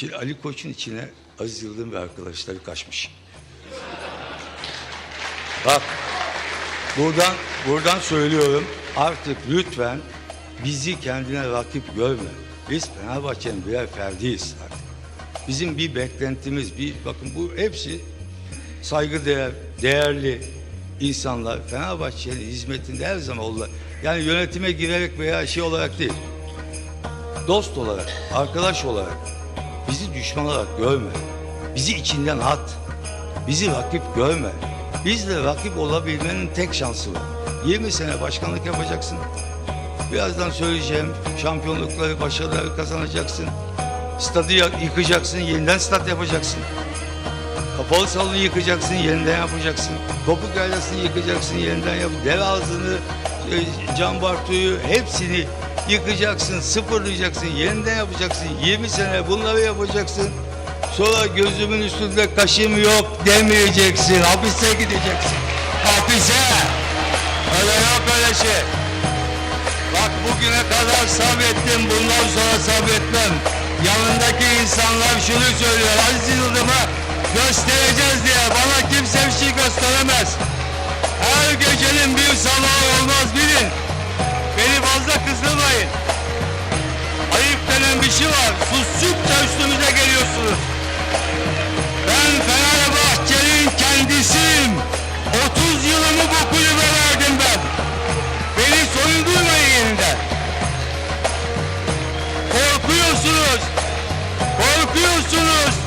Şimdi Ali Koç'un içine Aziz Yıldırım ve arkadaşları kaçmış. Bak buradan buradan söylüyorum artık lütfen bizi kendine rakip görme. Biz Fenerbahçe'nin birer ferdiyiz artık. Bizim bir beklentimiz, bir bakın bu hepsi saygıdeğer, değerli insanlar Fenerbahçe'nin hizmetinde her zaman oldular. Yani yönetime girerek veya şey olarak değil. Dost olarak, arkadaş olarak bizi düşman olarak görme. Bizi içinden at. Bizi rakip görme. Bizle rakip olabilmenin tek şansı var. 20 sene başkanlık yapacaksın. Birazdan söyleyeceğim şampiyonlukları, başarıları kazanacaksın. Stadı yıkacaksın, yeniden stat yapacaksın. Kapalı salonu yıkacaksın, yeniden yapacaksın. Topuk yaylasını yıkacaksın, yeniden yap. Dev ağzını, e, Can Bartu'yu hepsini yıkacaksın, sıfırlayacaksın, yeniden yapacaksın. 20 sene bunları yapacaksın. Sonra gözümün üstünde kaşım yok demeyeceksin. Hapise gideceksin. Hapise. Öyle yok öyle şey. Bak bugüne kadar sabrettim, bundan sonra sabretmem. Yanındaki insanlar şunu söylüyor, Aziz Yıldırım'a göstereceğiz diye bana kimse bir şey gösteremez. Her gecenin bir sabahı olmaz bilin. Sustukça üstümüze geliyorsunuz. Ben Fenerbahçe'nin kendisiyim. 30 yılımı bu kulübe verdim ben. Beni soyundurmayın yeniden. Korkuyorsunuz. Korkuyorsunuz.